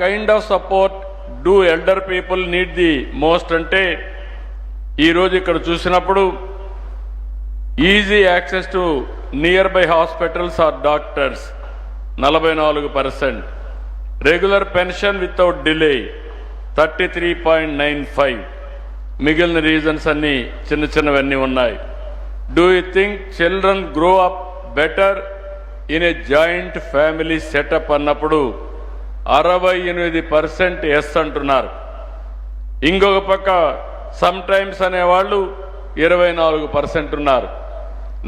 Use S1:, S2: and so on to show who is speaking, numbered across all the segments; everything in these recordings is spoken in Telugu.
S1: Kind of support do elder people need the most అంటే ఈరోజు ఇక్కడ చూసినప్పుడు easy access to near by hospitals or doctors నలభై నాలుగు percent regular pension without delay thirty three point nine five మిగిలిన రీజన్స్ అన్నీ చిన్న చిన్నవన్నీ ఉన్నాయి. Do you think children grow up better in a joint family setup అన్నప్పుడు అరవై ఎనిమిది పర్సెంట్ ఎస్ అంటున్నారు. ఇంకొక పక్క సమ్ టైమ్స్ అనేవాళ్ళు ఇరవై నాలుగు పర్సెంట్ ఉన్నారు.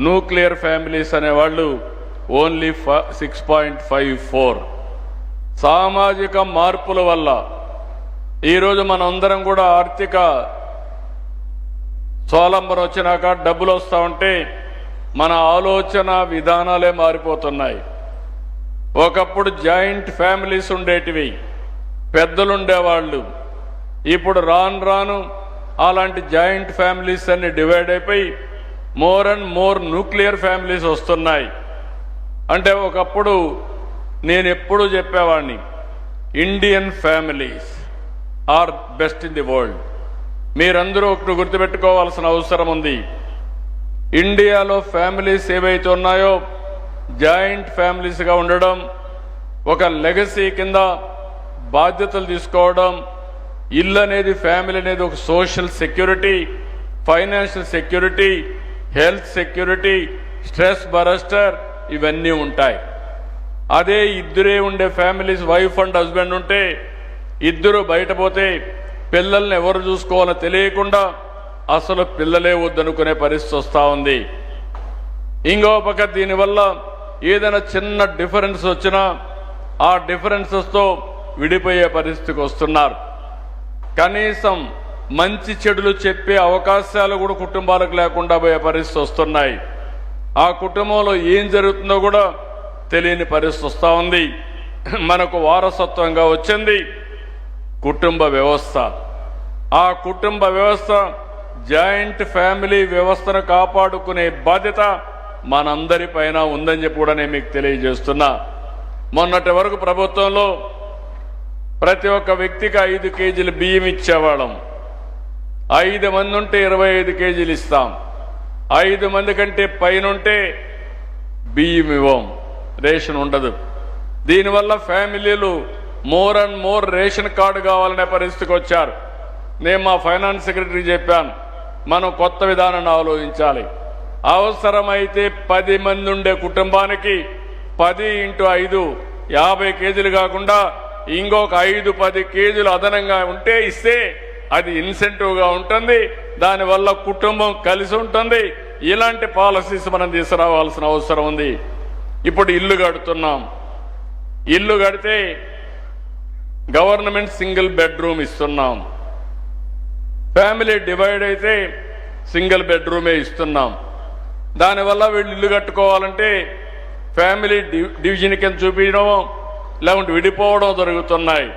S1: న్యూక్లియర్ ఫ్యామిలీస్ అనేవాళ్ళు only six point five four. సామాజిక మార్పుల వల్ల ఈరోజు మనందరం కూడా ఆర్థిక స్వాలంబనం వచ్చినాక డబ్బులు వస్తూ ఉంటే మన ఆలోచన విధానాలే మారిపోతున్నాయి. ఒకప్పుడు జాయింట్ ఫ్యామిలీస్ ఉండేటివి. పెద్దలు ఉండేవాళ్ళు ఇప్పుడు రాను రాను అలాంటి జాయింట్ ఫ్యామిలీస్ అన్ని డివైడ్ అయిపోయి more and more nuclear families వస్తున్నాయి. అంటే ఒకప్పుడు నేను ఎప్పుడూ చెప్పేవాడిని Indian families are best in the world. మీరందరూ ఒకటి గుర్తుపెట్టుకోవాల్సిన అవసరం ఉంది. ఇండియాలో ఫ్యామిలీస్ ఏవైతే ఉన్నాయో జాయింట్ ఫ్యామిలీస్గా ఉండడం ఒక లెగసీ కింద బాధ్యతలు తీసుకోవడం ఇల్లు అనేది ఫ్యామిలీ అనేది ఒక social security financial security health security stress buster ఇవన్నీ ఉంటాయి. అదే ఇద్దరే ఉండే ఫ్యామిలీస్ వైఫ్ అండ్ హస్బెండ్ ఉంటే ఇద్దరు బయట పోతే పిల్లల్ని ఎవరు చూసుకోవాలో తెలియకుండా అసలు పిల్లలే వద్దనుకునే పరిస్థితి వస్తూ ఉంది. ఇంకో పక్క దీనివల్ల ఏదైనా చిన్న డిఫరెన్స్ వచ్చినా ఆ డిఫరెన్సెస్తో విడిపోయే పరిస్థితికి వస్తున్నారు. కనీసం మంచి చెడులు చెప్పే అవకాశాలు కూడా కుటుంబాలకు లేకుండా పోయే పరిస్థితి వస్తున్నాయి. ఆ కుటుంబంలో ఏం జరుగుతుందో కూడా తెలియని పరిస్థితి వస్తూ ఉంది. మనకు వారసత్వంగా వచ్చింది కుటుంబ వ్యవస్థ. ఆ కుటుంబ వ్యవస్థ జాయింట్ ఫ్యామిలీ వ్యవస్థను కాపాడుకునే బాధ్యత మనందరి పైన ఉందని చెప్పి కూడా నేను మీకు తెలియజేస్తున్నా. మొన్నటి వరకు ప్రభుత్వంలో ప్రతి ఒక్క వ్యక్తికి ఐదు కేజీలు బియ్యం ఇచ్చేవాళ్ళం. ఐదు మంది ఉంటే ఇరవై ఐదు కేజీలు ఇస్తాం. ఐదు మంది కంటే పైన ఉంటే బియ్యం ఇవ్వం. రేషన్ ఉండదు. దీనివల్ల ఫ్యామిలీలు more and more ration card కావాలనే పరిస్థితికి వచ్చారు. నేను మా ఫైనాన్స్ సెక్రటరీ చెప్పాను. మనం కొత్త విధానాన్ని ఆలోచించాలి. అవసరమైతే పది మంది ఉండే కుటుంబానికి పది ఇంటూ ఐదు యాభై కేజీలు కాకుండా ఇంకొక ఐదు పది కేజీలు అదనంగా ఉంటే ఇస్తే అది ఇన్సెంటివ్గా ఉంటుంది. దానివల్ల కుటుంబం కలిసి ఉంటుంది. ఇలాంటి పాలసీస్ మనం తీసుకురావాల్సిన అవసరం ఉంది. ఇప్పుడు ఇల్లు కడుతున్నాం. ఇల్లు కడితే గవర్నమెంట్ సింగిల్ బెడ్రూమ్ ఇస్తున్నాం. ఫ్యామిలీ డివైడ్ అయితే సింగిల్ బెడ్రూమే ఇస్తున్నాం. దానివల్ల వీళ్ళు ఇల్లు కట్టుకోవాలంటే ఫ్యామిలీ డి- డివిజన్ కింద చూపించడం లేకుంటే విడిపోవడం జరుగుతున్నాయి.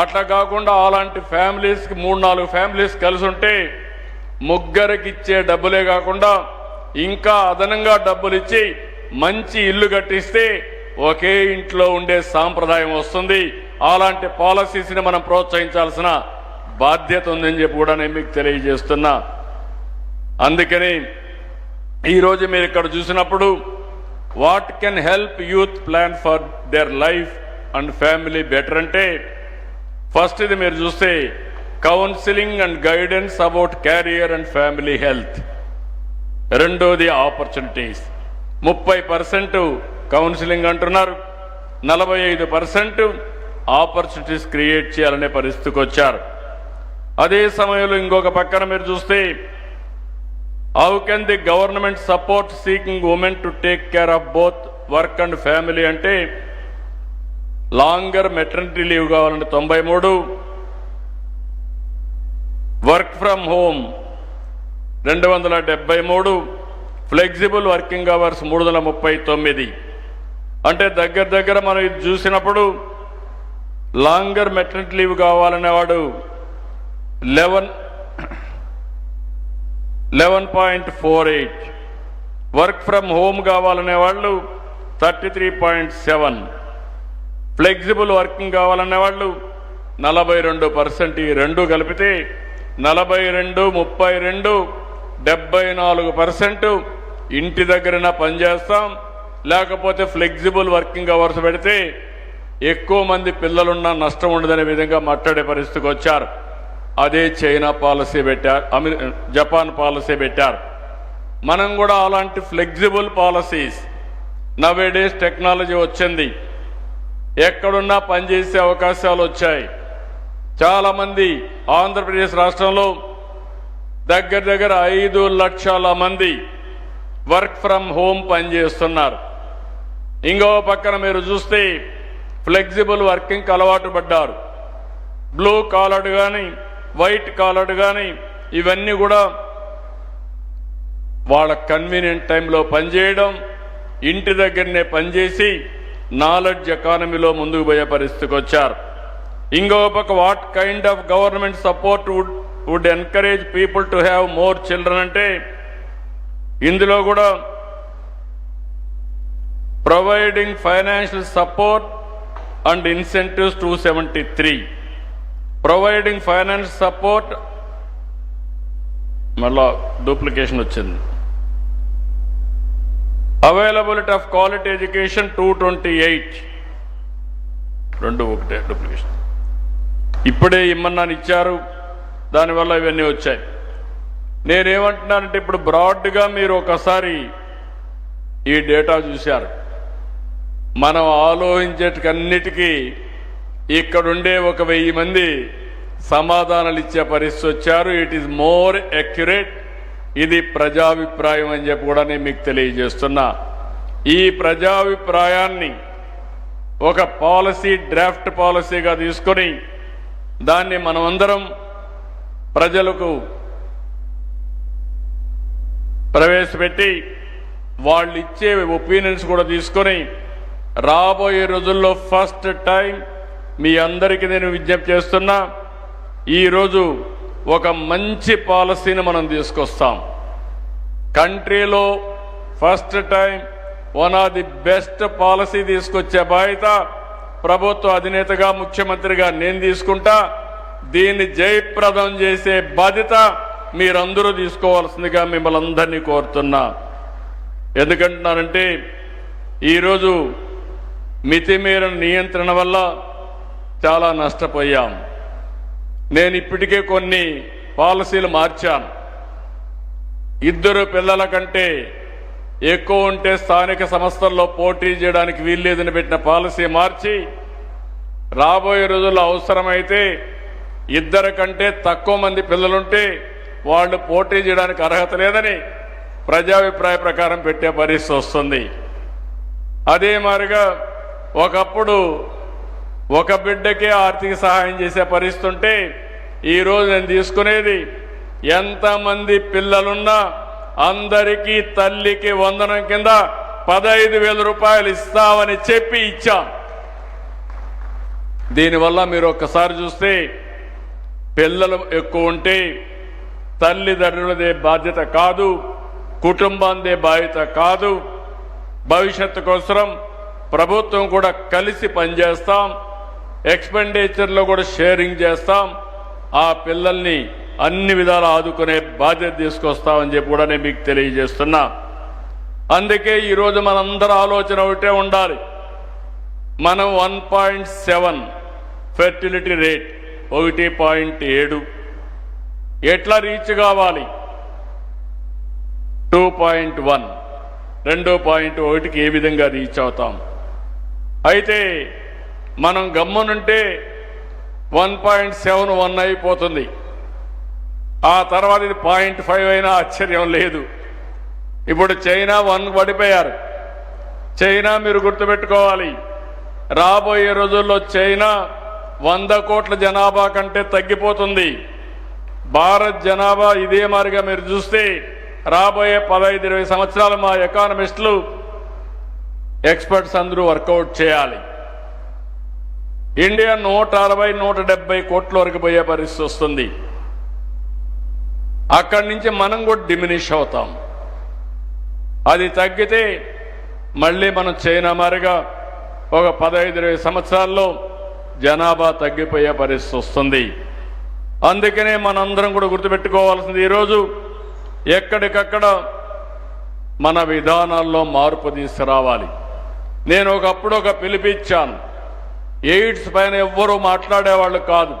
S1: అట్లా కాకుండా అలాంటి ఫ్యామిలీస్కి మూడు నాలుగు ఫ్యామిలీస్ కలిసి ఉంటే ముగ్గురికి ఇచ్చే డబ్బులే కాకుండా ఇంకా అదనంగా డబ్బులు ఇచ్చి మంచి ఇల్లు కట్టిస్తే ఒకే ఇంట్లో ఉండే సాంప్రదాయం వస్తుంది. అలాంటి పాలసీస్ని మనం ప్రోత్సహించాల్సిన బాధ్యత ఉందని చెప్పి కూడా నేను మీకు తెలియజేస్తున్నా. అందుకని ఈరోజు మీరు ఇక్కడ చూసినప్పుడు what can help youth plan for their life and family better అంటే ఫస్ట్ ఇది మీరు చూస్తే counselling and guidance about career and family health రెండోది ఆపర్చునిటీస్ ముప్పై పర్సెంట్ కౌన్సిలింగ్ అంటున్నారు. నలభై ఐదు పర్సెంట్ ఆపర్చునిటీస్ క్రియేట్ చేయాలనే పరిస్థితికి వచ్చారు. అదే సమయంలో ఇంకొక పక్కన మీరు చూస్తే how can the government support seeking women to take care of both work and family అంటే లాంగర్ మెటర్నిటీ లీవ్ కావాలంటే తొంభై మూడు వర్క్ ఫ్రమ్ హోమ్ రెండు వందల డెబ్బై మూడు ఫ్లెక్సిబుల్ వర్కింగ్ అవర్స్ మూడు వందల ముప్పై తొమ్మిది. అంటే దగ్గర దగ్గర మనం ఇది చూసినప్పుడు longer maternity leave కావాలనేవాడు eleven eleven point four eight work from home కావాలనే వాళ్ళు thirty three point seven flexible working కావాలనే వాళ్ళు నలభై రెండు పర్సెంట్ ఈ రెండు కలిపితే నలభై రెండు ముప్పై రెండు డెబ్బై నాలుగు పర్సెంట్ ఇంటి దగ్గరన పనిచేస్తాం లేకపోతే ఫ్లెక్సిబుల్ వర్కింగ్ అవర్స్ పెడితే ఎక్కువ మంది పిల్లలున్నా నష్టం ఉండదనే విధంగా మాట్లాడే పరిస్థితికి వచ్చారు. అదే చైనా పాలసీ పెట్టారు అమెరి జపాన్ పాలసీ పెట్టారు. మనం కూడా అలాంటి flexible policies. Nowadays technology వచ్చింది. ఎక్కడున్నా పనిచేసే అవకాశాలు వచ్చాయి. చాలామంది ఆంధ్రప్రదేశ్ రాష్ట్రంలో దగ్గర దగ్గర ఐదు లక్షల మంది వర్క్ ఫ్రమ్ హోమ్ పనిచేస్తున్నారు. ఇంకో పక్కన మీరు చూస్తే ఫ్లెక్సిబుల్ వర్కింగ్ అలవాటు పడ్డారు. బ్లూ కాలర్ కానీ వైట్ కాలర్డ్ కానీ ఇవన్నీ కూడా వాళ్ళ కన్వీనియంట్ టైంలో పనిచేయడం ఇంటి దగ్గరనే పనిచేసి నాలెడ్జ్ ఎకానమీలో ముందుకు పోయే పరిస్థితికి వచ్చారు. ఇంకో పక్క what kind of government support would would encourage people to have more children అంటే ఇందులో కూడా providing financial support and incentives two seventy three. Providing finance support మళ్ళా డూప్లికేషన్ వచ్చింది. Availability of quality education two twenty eight రెండు ఒకటే డూప్లికేషన్ ఇప్పుడే ఇమ్మన్నాను ఇచ్చారు. దానివల్ల ఇవన్నీ వచ్చాయి. నేనేమంటున్నానంటే ఇప్పుడు బ్రాడ్గా మీరు ఒకసారి ఈ డేటా చూశారు. మనం ఆలోచించేటికన్నిటికీ ఇక్కడుండే ఒక వెయ్యి మంది సమాధానాలు ఇచ్చే పరిస్థితి వచ్చారు ఇట్ ఈస్ మోర్ అక్యురేట్ ఇది ప్రజాభిప్రాయం అని చెప్పి కూడా నేను మీకు తెలియజేస్తున్నా. ఈ ప్రజాభిప్రాయాన్ని ఒక పాలసీ డ్రాఫ్ట్ పాలసీగా తీసుకొని దాన్ని మనమందరం ప్రజలకు ప్రవేశపెట్టి వాళ్ళు ఇచ్చే ఒపీనియన్స్ కూడా తీసుకొని రాబోయే రోజుల్లో ఫస్ట్ టైం మీ అందరికీ నేను విజ్ఞప్తి చేస్తున్నా ఈరోజు ఒక మంచి పాలసీని మనం తీసుకొస్తాం. కంట్రీలో first time one of the best policy తీసుకొచ్చే బాధ్యత ప్రభుత్వ అధినేతగా ముఖ్యమంత్రిగా నేను తీసుకుంటా. దీన్ని జయప్రదం చేసే బాధ్యత మీరందరూ తీసుకోవాల్సిందిగా మిమ్మల్ని అందరినీ కోరుతున్నా. ఎందుకంటున్నానంటే ఈరోజు మితిమీరిన నియంత్రణ వల్ల చాలా నష్టపోయాం. నేను ఇప్పటికే కొన్ని పాలసీలు మార్చాను. ఇద్దరు పిల్లల కంటే ఎక్కువ ఉంటే స్థానిక సంస్థల్లో పోటీ చేయడానికి వీల్లేదని పెట్టిన పాలసీ మార్చి రాబోయే రోజుల్లో అవసరమైతే ఇద్దరు కంటే తక్కువ మంది పిల్లలుంటే వాళ్ళు పోటీ చేయడానికి అర్హత లేదని ప్రజాభిప్రాయ ప్రకారం పెట్టే పరిస్థితి వస్తుంది. అదే మారిగా ఒకప్పుడు ఒక బిడ్డకే ఆర్థిక సహాయం చేసే పరిస్థితి ఉంటే ఈరోజు నేను తీసుకునేది ఎంతమంది పిల్లలున్నా అందరికీ తల్లికి వందనం కింద పదహైదు వేల రూపాయలు ఇస్తామని చెప్పి ఇచ్చాం. దీనివల్ల మీరు ఒక్కసారి చూస్తే పిల్లలు ఎక్కువ ఉంటే తల్లిదండ్రులదే బాధ్యత కాదు కుటుంబాందే బాధ్యత కాదు. భవిష్యత్తు కోసం ప్రభుత్వం కూడా కలిసి పనిచేస్తాం. ఎక్స్పెండిచర్లో కూడా షేరింగ్ చేస్తాం. ఆ పిల్లల్ని అన్ని విధాలు ఆదుకునే బాధ్యత తీసుకొస్తామని చెప్పి కూడా నేను మీకు తెలియజేస్తున్నా. అందుకే ఈరోజు మనందరి ఆలోచన ఒకటే ఉండాలి. మనం one point seven fertility rate ఒకటి పాయింట్ ఏడు. ఎట్లా రీచ్ కావాలి? టూ పాయింట్ వన్ రెండు పాయింట్ ఒకటికి ఏ విధంగా రీచ్ అవుతాం? అయితే మనం గమ్మునుంటే వన్ పాయింట్ సెవెన్ వన్ అయిపోతుంది. ఆ తర్వాత ఇది పాయింట్ ఫైవ్ అయినా ఆశ్చర్యం లేదు. ఇప్పుడు చైనా వన్ పడిపోయారు. చైనా మీరు గుర్తుపెట్టుకోవాలి. రాబోయే రోజుల్లో చైనా వంద కోట్ల జనాభా కంటే తగ్గిపోతుంది. భారత్ జనాభా ఇదే మారిగా మీరు చూస్తే రాబోయే పదహైదు ఇరవై సంవత్సరాలు మా ఎకానమిస్టులు ఎక్స్పర్ట్స్ అందరూ వర్కౌట్ చేయాలి. ఇండియా నూట అరవై నూట డెబ్బై కోట్ల వరకు పోయే పరిస్థితి వస్తుంది. అక్కడి నుంచి మనం కూడా డిమినిష్ అవుతాం. అది తగ్గితే మళ్ళీ మనం చైనా మారిగా ఒక పదహైదు ఇరవై సంవత్సరాల్లో జనాభా తగ్గిపోయే పరిస్థితి వస్తుంది. అందుకనే మనందరం కూడా గుర్తుపెట్టుకోవాల్సింది ఈరోజు ఎక్కడికక్కడ మన విధానాల్లో మార్పు తీసుకురావాలి. నేను ఒకప్పుడు ఒక పిలిపిచ్చాను ఎయిడ్స్ పైన ఎవ్వరూ మాట్లాడేవాళ్ళు కాదు.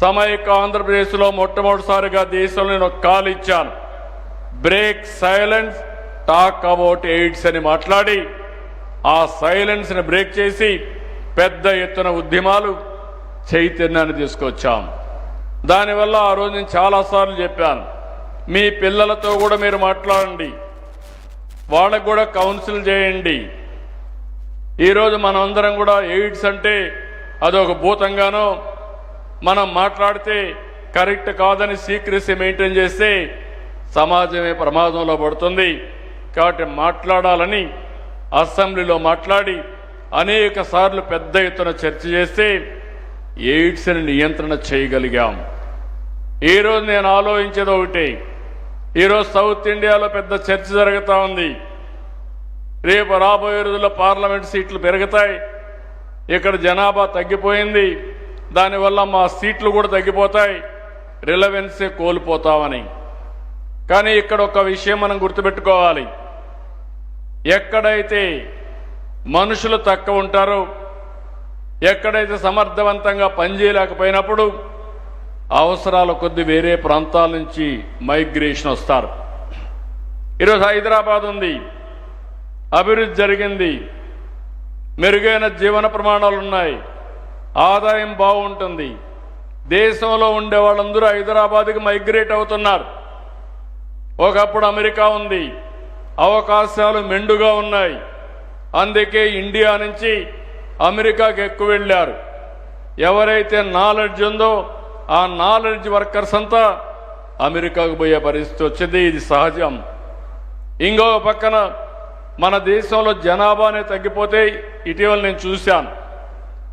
S1: సమైక ఆంధ్రప్రదేశ్లో మొట్టమొదటిసారిగా దేశంలో నేను ఒక కాల్ ఇచ్చాను. Break silence talk about AIDS అని మాట్లాడి ఆ సైలెన్స్ని బ్రేక్ చేసి పెద్ద ఎత్తున ఉద్యమాలు చైతన్యాన్ని తీసుకొచ్చాం. దానివల్ల ఆ రోజు నేను చాలాసార్లు చెప్పాను. మీ పిల్లలతో కూడా మీరు మాట్లాడండి. వాళ్ళకు కూడా కౌన్సిల్ చేయండి. ఈరోజు మనం అందరం కూడా ఎయిడ్స్ అంటే అదొక భూతంగానో మనం మాట్లాడితే కరెక్ట్ కాదని సీక్రెసీ మెయింటైన్ చేస్తే సమాజమే ప్రమాదంలో పడుతుంది. కాబట్టి మాట్లాడాలని అసెంబ్లీలో మాట్లాడి అనేక సార్లు పెద్ద ఎత్తున చర్చ చేస్తే ఎయిడ్స్ని నియంత్రణ చేయగలిగాం. ఈరోజు నేను ఆలోచించేది ఒకటి. ఈరోజు సౌత్ ఇండియాలో పెద్ద చర్చ జరుగుతూ ఉంది. రేపు రాబోయే రోజుల్లో పార్లమెంట్ సీట్లు పెరుగుతాయి. ఇక్కడ జనాభా తగ్గిపోయింది. దానివల్ల మా సీట్లు కూడా తగ్గిపోతాయి. రిలవెన్సే కోల్పోతామని. కానీ ఇక్కడ ఒక విషయం మనం గుర్తుపెట్టుకోవాలి. ఎక్కడైతే మనుషులు తక్కువ ఉంటారో ఎక్కడైతే సమర్థవంతంగా పనిచేయలేకపోయినప్పుడు అవసరాల కొద్ది వేరే ప్రాంతాల నుంచి మైగ్రేషన్ వస్తారు. ఈరోజు హైదరాబాద్ ఉంది అభివృద్ధి జరిగింది. మెరుగైన జీవన ప్రమాణాలు ఉన్నాయి. ఆదాయం బాగుంటుంది. దేశంలో ఉండే వాళ్ళందరూ హైదరాబాద్కి మైగ్రేట్ అవుతున్నారు. ఒకప్పుడు అమెరికా ఉంది. అవకాశాలు మెండుగా ఉన్నాయి. అందుకే ఇండియా నుంచి అమెరికాకి ఎక్కువ వెళ్ళారు. ఎవరైతే నాలెడ్జ్ ఉందో ఆ నాలెడ్జ్ వర్కర్స్ అంతా అమెరికాకు పోయే పరిస్థితి వచ్చింది. ఇది సహజం. ఇంకో పక్కన మన దేశంలో జనాభానే తగ్గిపోతే ఇటీవల నేను చూశాను.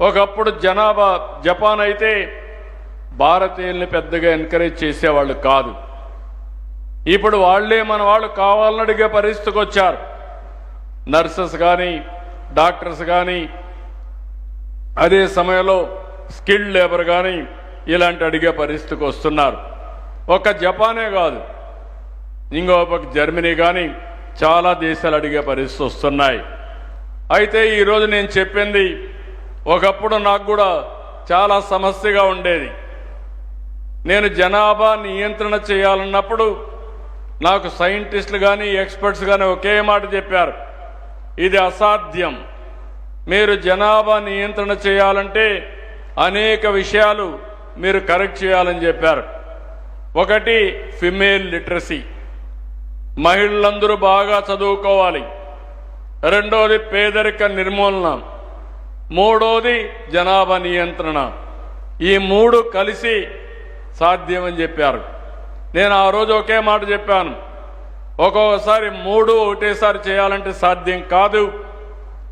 S1: ఒకప్పుడు జనాభా జపాన్ అయితే భారతీయుల్ని పెద్దగా ఎంకరేజ్ చేసేవాళ్ళు కాదు. ఇప్పుడు వాళ్ళే మన వాళ్ళు కావాలని అడిగే పరిస్థితికి వచ్చారు. నర్సెస్ కానీ డాక్టర్స్ కానీ అదే సమయంలో స్కిల్డ్ లేబర్ కానీ ఇలాంటి అడిగే పరిస్థితికి వస్తున్నారు. ఒక జపానే కాదు. ఇంకో పక్క జర్మనీ కానీ చాలా దేశాలు అడిగే పరిస్థితి వస్తున్నాయి. అయితే ఈరోజు నేను చెప్పింది ఒకప్పుడు నాకు కూడా చాలా సమస్యగా ఉండేది. నేను జనాభా నియంత్రణ చేయాలన్నప్పుడు నాకు సైంటిస్టులు కానీ ఎక్స్పర్ట్స్ కానీ ఒకే మాట చెప్పారు. ఇది అసాధ్యం. మీరు జనాభా నియంత్రణ చేయాలంటే అనేక విషయాలు మీరు కరెక్ట్ చేయాలని చెప్పారు. ఒకటి ఫిమేల్ లిటరసీ. మహిళలందరూ బాగా చదువుకోవాలి. రెండోది పేదరిక నిర్మూలన. మూడోది జనాభా నియంత్రణ. ఈ మూడు కలిసి సాధ్యమని చెప్పారు. నేను ఆ రోజు ఒకే మాట చెప్పాను. ఒక్కొక్కసారి మూడు ఒకటేసారి చేయాలంటే సాధ్యం కాదు.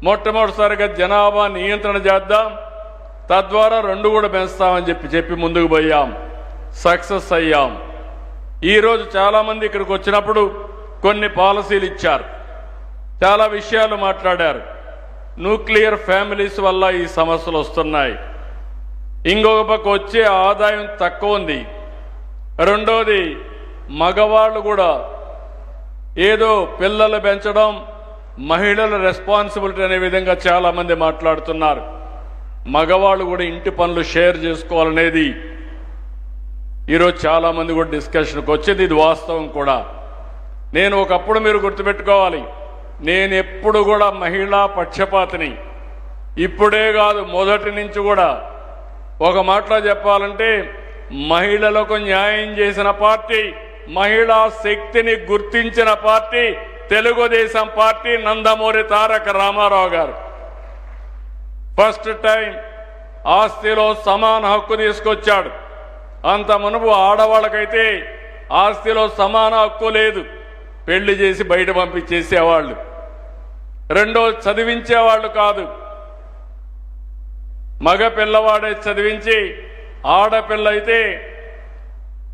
S1: మొట్టమొదటిసారిగా జనాభా నియంత్రణ చేద్దాం. తద్వారా రెండు కూడా పెంచుతామని చెప్పి చెప్పి ముందుకు పోయాం. సక్సెస్ అయ్యాం. ఈరోజు చాలామంది ఇక్కడికి వచ్చినప్పుడు కొన్ని పాలసీలు ఇచ్చారు. చాలా విషయాలు మాట్లాడారు. న్యూక్లియర్ ఫ్యామిలీస్ వల్ల ఈ సమస్యలు వస్తున్నాయి. ఇంకొక పక్క వచ్చే ఆదాయం తక్కువ ఉంది. రెండోది మగవాళ్ళు కూడా ఏదో పిల్లలు పెంచడం మహిళల రెస్పాన్సిబిలిటీ అనే విధంగా చాలామంది మాట్లాడుతున్నారు. మగవాళ్ళు కూడా ఇంటి పనులు షేర్ చేసుకోవాలనేది ఈరోజు చాలామంది కూడా డిస్కషన్కి వచ్చేది. ఇది వాస్తవం కూడా. నేను ఒకప్పుడు మీరు గుర్తుపెట్టుకోవాలి. నేను ఎప్పుడు కూడా మహిళా పక్షపాతిని. ఇప్పుడే కాదు మొదటి నుంచి కూడా. ఒక మాటలో చెప్పాలంటే మహిళలకు న్యాయం చేసిన పార్టీ మహిళా శక్తిని గుర్తించిన party Telugu Desam party Nandamuri Taraka Rama Rao garu. First time ఆస్తిలో సమాన హక్కు తీసుకొచ్చాడు. అంత మునుపు ఆడవాళ్ళకైతే ఆస్తిలో సమాన హక్కు లేదు. పెళ్ళి చేసి బయట పంపించేసేవాళ్ళు. రెండో చదివించేవాళ్ళు కాదు. మగ పిల్లవాడే చదివించి ఆడపిల్ల అయితే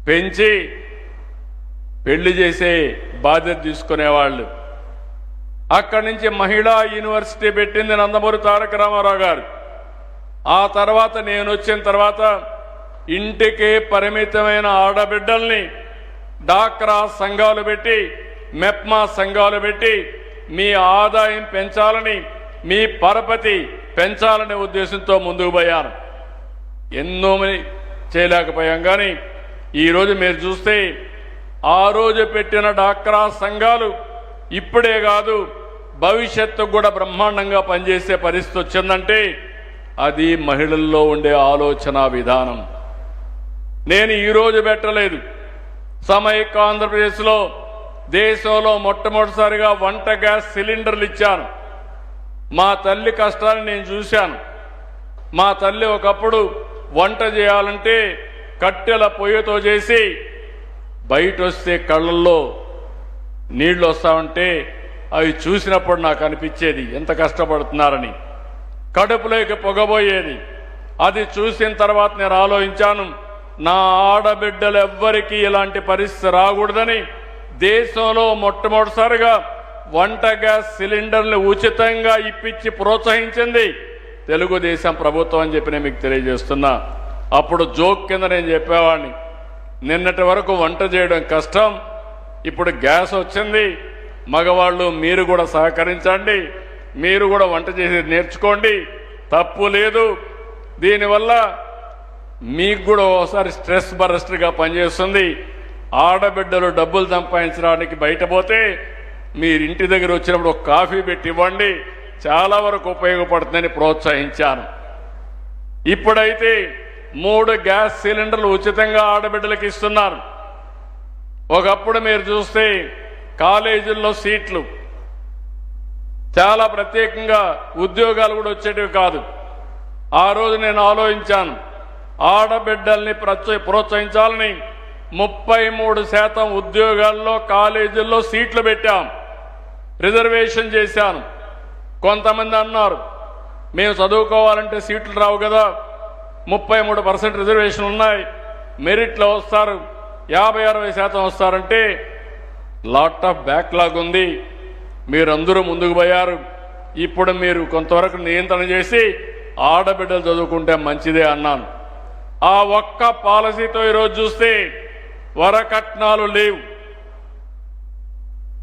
S1: పెంచి పెళ్ళి చేసే బాధ్యత తీసుకునేవాళ్ళు. అక్కడి నుంచి మహిళా యూనివర్సిటీ పెట్టింది నందమూరి తారక రామారావు గారు. ఆ తర్వాత నేను వచ్చిన తర్వాత ఇంటికి పరిమితమైన ఆడబిడ్డల్ని డాక్రా సంఘాలు పెట్టి మెప్మా సంఘాలు పెట్టి మీ ఆదాయం పెంచాలని మీ పరపతి పెంచాలనే ఉద్దేశంతో ముందుకు పోయాను. ఎన్నో మంది చేయలేకపోయాం కానీ ఈరోజు మీరు చూస్తే ఆ రోజు పెట్టిన డాక్రా సంఘాలు ఇప్పుడే కాదు భవిష్యత్తు కూడా బ్రహ్మాండంగా పనిచేసే పరిస్థితి వచ్చిందంటే అది మహిళల్లో ఉండే ఆలోచన విధానం. నేను ఈరోజు పెట్టలేదు. సమైక్య ఆంధ్రప్రదేశ్లో దేశంలో మొట్టమొదటిసారిగా వంట గ్యాస్ సిలిండర్లు ఇచ్చాను. మా తల్లి కష్టాన్ని నేను చూశాను. మా తల్లి ఒకప్పుడు వంట చేయాలంటే కట్టెల పొయ్యితో చేసి బయట వస్తే కళ్ళల్లో నీళ్ళు వస్తామంటే అవి చూసినప్పుడు నాకు అనిపించేది ఎంత కష్టపడుతున్నారని. కడుపులోకి పొగబోయేది. అది చూసిన తర్వాత నేను ఆలోచించాను నా ఆడబిడ్డలు ఎవ్వరికీ ఇలాంటి పరిస్థితి రాకూడదని. దేశంలో మొట్టమొదటిసారిగా వంట గ్యాస్ సిలిండర్లు ఉచితంగా ఇప్పించి ప్రోత్సహించింది తెలుగుదేశం ప్రభుత్వం అని చెప్పి నేను మీకు తెలియజేస్తున్నా. అప్పుడు జోక్ కింద నేను చెప్పేవాడిని. నిన్నటి వరకు వంట చేయడం కష్టం ఇప్పుడు గ్యాస్ వచ్చింది. మగవాళ్ళు మీరు కూడా సహకరించండి మీరు కూడా వంట చేసి నేర్చుకోండి. తప్పు లేదు. దీనివల్ల మీకు కూడా ఒకసారి స్ట్రెస్ బరస్ట్గా పనిచేస్తుంది. ఆడబిడ్డలు డబ్బులు సంపాదించడానికి బయట పోతే మీరు ఇంటి దగ్గర వచ్చినప్పుడు ఒక కాఫీ పెట్టి ఇవ్వండి. చాలా వరకు ఉపయోగపడుతుందని ప్రోత్సహించాను. ఇప్పుడైతే మూడు గ్యాస్ సిలిండర్లు ఉచితంగా ఆడబిడ్డలకు ఇస్తున్నారు. ఒకప్పుడు మీరు చూస్తే కాలేజీల్లో సీట్లు. చాలా ప్రత్యేకంగా ఉద్యోగాలు కూడా వచ్చేటివి కాదు. ఆ రోజు నేను ఆలోచించాను ఆడబిడ్డల్ని ప్రోత్సహించాలని ముప్పై మూడు శాతం ఉద్యోగాల్లో కాలేజీల్లో సీట్లు పెట్టాం. రిజర్వేషన్ చేశాను. కొంతమంది అన్నారు మేము చదువుకోవాలంటే సీట్లు రావు కదా. ముప్పై మూడు పర్సెంట్ రిజర్వేషన్ ఉన్నాయి. మెరిట్లో వస్తారు. యాభై అరవై శాతం వస్తారంటే లాట్ ఆఫ్ బ్యాక్లాగ్ ఉంది. మీరందరూ ముందుకు పోయారు. ఇప్పుడు మీరు కొంతవరకు నియంత్రణ చేసి ఆడబిడ్డలు చదువుకుంటే మంచిదే అన్నాను. ఆ ఒక్క పాలసీతో ఈరోజు చూస్తే వరకట్నాలు లేవు.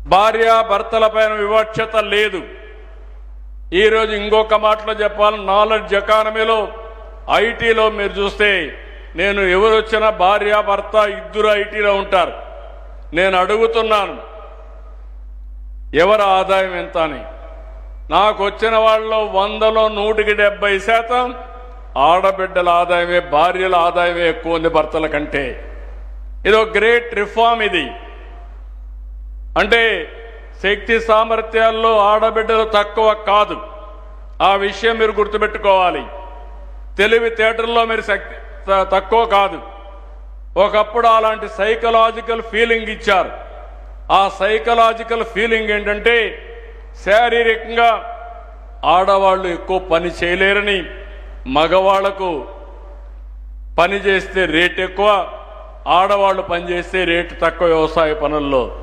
S1: భార్య భర్తల పైన వివక్షత లేదు. ఈరోజు ఇంకొక మాటలో చెప్పాలి. నాలెడ్జ్ ఎకానమీలో ఐటీలో మీరు చూస్తే నేను ఎవరు వచ్చినా భార్య భర్త ఇద్దరు ఐటీలో ఉంటారు. నేను అడుగుతున్నాను ఎవరి ఆదాయం ఎంత అని. నాకు వచ్చిన వాళ్ళలో వందలో నూటికి డెబ్బై శాతం ఆడబిడ్డల ఆదాయమే భార్యల ఆదాయమే ఎక్కువ ఉంది భర్తల కంటే. ఇది ఒక గ్రేట్ రిఫార్మ్ ఇది. అంటే శక్తి సామర్థ్యాల్లో ఆడబిడ్డలు తక్కువ కాదు. ఆ విషయం మీరు గుర్తుపెట్టుకోవాలి. తెలివితేటల్లో మీరు శక్తి తక్కువ కాదు. ఒకప్పుడు అలాంటి సైకలాజికల్ ఫీలింగ్ ఇచ్చారు. ఆ సైకలాజికల్ ఫీలింగ్ ఏంటంటే శారీరకంగా ఆడవాళ్ళు ఎక్కువ పని చేయలేరని మగవాళ్ళకు పని చేస్తే రేట్ ఎక్కువ ఆడవాళ్ళు పనిచేస్తే రేటు తక్కువ వ్యవసాయ పనుల్లో.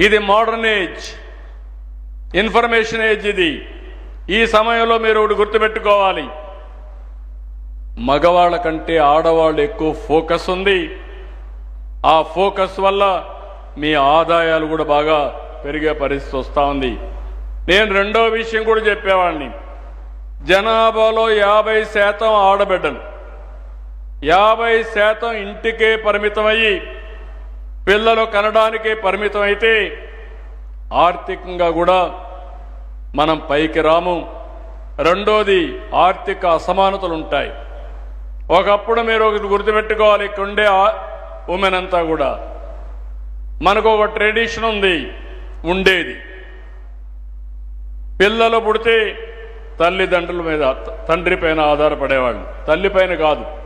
S1: ఇది మోడర్న్ ఏజ్ ఇన్ఫర్మేషన్ ఏజ్ ఇది. ఈ సమయంలో మీరు ఒకటి గుర్తుపెట్టుకోవాలి. మగవాళ్ళ కంటే ఆడవాళ్ళు ఎక్కువ ఫోకస్ ఉంది. ఆ ఫోకస్ వల్ల మీ ఆదాయాలు కూడా బాగా పెరిగే పరిస్థితి వస్తూ ఉంది. నేను రెండో విషయం కూడా చెప్పేవాడిని. జనాభాలో యాభై శాతం ఆడబిడ్డలు. యాభై శాతం ఇంటికే పరిమితమయ్యి పిల్లలు కనడానికే పరిమితం అయితే ఆర్థికంగా కూడా మనం పైకి రాము. రెండోది ఆర్థిక అసమానతలు ఉంటాయి ఒకప్పుడు మీరు ఒకటి గుర్తుపెట్టుకోవాలి ఇక్కడ ఉండే ఉమెన్ అంతా కూడా. మనకు ఒక ట్రెడిషన్ ఉంది ఉండేది. పిల్లలు పుడితే తల్లిదండ్రుల మీద తండ్రి పైన ఆధారపడేవాళ్ళు. తల్లిపైన కాదు.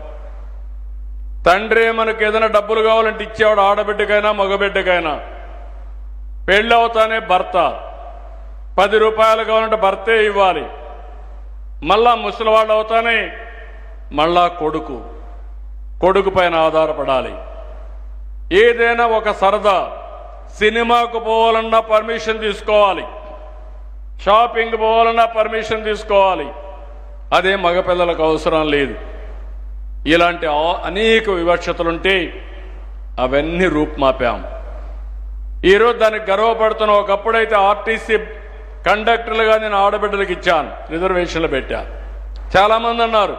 S1: తండ్రి మనకు ఏదైనా డబ్బులు కావాలంటే ఇచ్చేవాడు ఆడబిడ్డకైనా మగబిడ్డకైనా. పెళ్ళి అవుతానే భర్త. పది రూపాయలు కావాలంటే భర్తే ఇవ్వాలి. మళ్ళా ముసలివాళ్ళు అవుతానే మళ్ళా కొడుకు. కొడుకు పైన ఆధారపడాలి. ఏదైనా ఒక సరదా. సినిమాకు పోవాలన్నా పర్మిషన్ తీసుకోవాలి. షాపింగ్ పోవాలన్నా పర్మిషన్ తీసుకోవాలి. అదే మగపిల్లలకు అవసరం లేదు. ఇలాంటి అనేక వివక్షతలుంటే అవన్నీ రూపుమాపాం ఈరోజు దానికి గర్వపడుతున్న ఒకప్పుడైతే ఆర్టీసీ కండక్టర్లుగా నేను ఆడబిడ్డలకు ఇచ్చాను రిజర్వేషన్లు పెట్టాను చాలామంది అన్నారు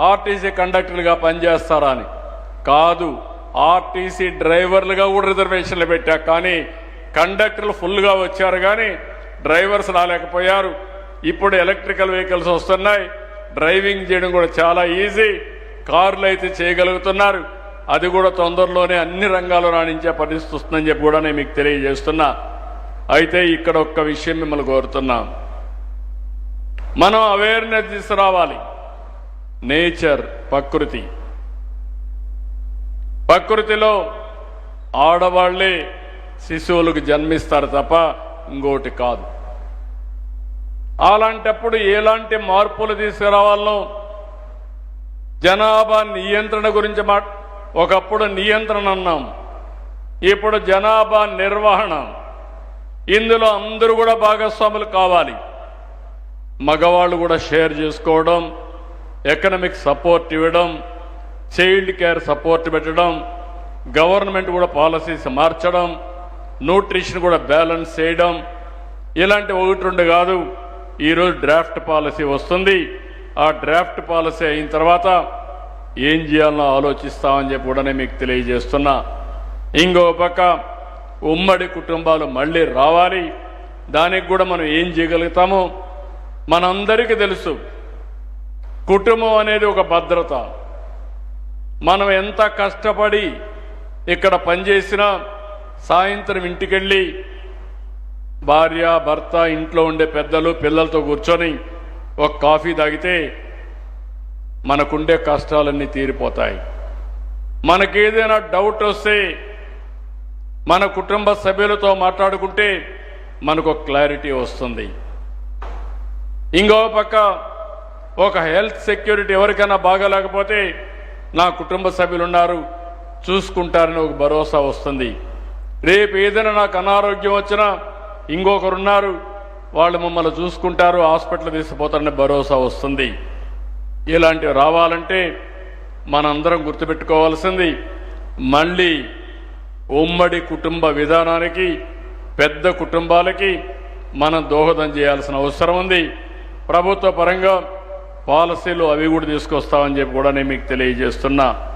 S1: ఆర్టీసీ కండక్టర్లుగా పనిచేస్తారా అని. కాదు ఆర్టీసీ డ్రైవర్లుగా కూడా రిజర్వేషన్లు పెట్టా కానీ కండక్టర్లు ఫుల్గా వచ్చారు కానీ డ్రైవర్స్ రాలేకపోయారు. ఇప్పుడు ఎలక్ట్రికల్ వెహికల్స్ వస్తున్నాయి డ్రైవింగ్ చేయడం కూడా చాలా ఈజీ. కార్లు అయితే చేయగలుగుతున్నారు. అది కూడా తొందరలోనే అన్ని రంగాల్లో రాణించే పరిస్థితి వస్తుందని చెప్పి కూడా నేను మీకు తెలియజేస్తున్నా. అయితే ఇక్కడ ఒక్క విషయం మిమ్మల్ని కోరుతున్నాం. మనం అవేర్నెస్ తీసుకురావాలి. నేచర్ ప్రకృతి. ప్రకృతిలో ఆడవాళ్ళే శిశువులకు జన్మిస్తారు తప్ప ఇంకోటి కాదు. అలాంటప్పుడు ఎలాంటి మార్పులు తీసుకురావాలో జనాభా నియంత్రణ గురించి మా ఒకప్పుడు నియంత్రణ అన్నాం. ఇప్పుడు జనాభా నిర్వహణ. ఇందులో అందరూ కూడా భాగస్వాములు కావాలి. మగవాళ్ళు కూడా షేర్ చేసుకోవడం ఎకనమిక్ సపోర్ట్ ఇవ్వడం చైల్డ్ కేర్ సపోర్ట్ పెట్టడం గవర్నమెంట్ కూడా పాలసీస్ మార్చడం న్యూట్రిషన్ కూడా బ్యాలెన్స్ చేయడం. ఇలాంటి ఒకటి రెండు కాదు. ఈరోజు డ్రాఫ్ట్ పాలసీ వస్తుంది. ఆ డ్రాఫ్ట్ పాలసీ అయిన తర్వాత ఏం చేయాలో ఆలోచిస్తామని చెప్పి కూడా మీకు తెలియజేస్తున్నా. ఇంకో పక్క ఉమ్మడి కుటుంబాలు మళ్ళీ రావాలి. దానికి కూడా మనం ఏం చేయగలుగుతామో మనందరికీ తెలుసు. కుటుంబం అనేది ఒక భద్రత. మనం ఎంత కష్టపడి ఇక్కడ పనిచేసినా సాయంత్రం ఇంటికెళ్ళి భార్య భర్త ఇంట్లో ఉండే పెద్దలు పిల్లలతో కూర్చొని ఒక కాఫీ తాగితే మనకుండే కష్టాలన్నీ తీరిపోతాయి. మనకేదైనా డౌట్ వస్తే మన కుటుంబ సభ్యులతో మాట్లాడుకుంటే మనకు ఒక క్లారిటీ వస్తుంది. ఇంకో పక్క ఒక హెల్త్ సెక్యూరిటీ ఎవరికైనా బాగలేకపోతే నా కుటుంబ సభ్యులు ఉన్నారు చూసుకుంటారని ఒక భరోసా వస్తుంది. రేపు ఏదైనా నాకు అనారోగ్యం వచ్చినా ఇంకొకరున్నారు వాళ్ళు మమ్మల్ని చూసుకుంటారు హాస్పిటల్ తీసుకుపోతారనే భరోసా వస్తుంది. ఇలాంటివి రావాలంటే మనందరం గుర్తుపెట్టుకోవాల్సింది మళ్ళీ ఉమ్మడి కుటుంబ విధానానికి పెద్ద కుటుంబాలకి మనం దోహదం చేయాల్సిన అవసరం ఉంది. ప్రభుత్వ పరంగా పాలసీలు అవి కూడా తీసుకొస్తామని చెప్పి కూడా నేను మీకు తెలియజేస్తున్నా.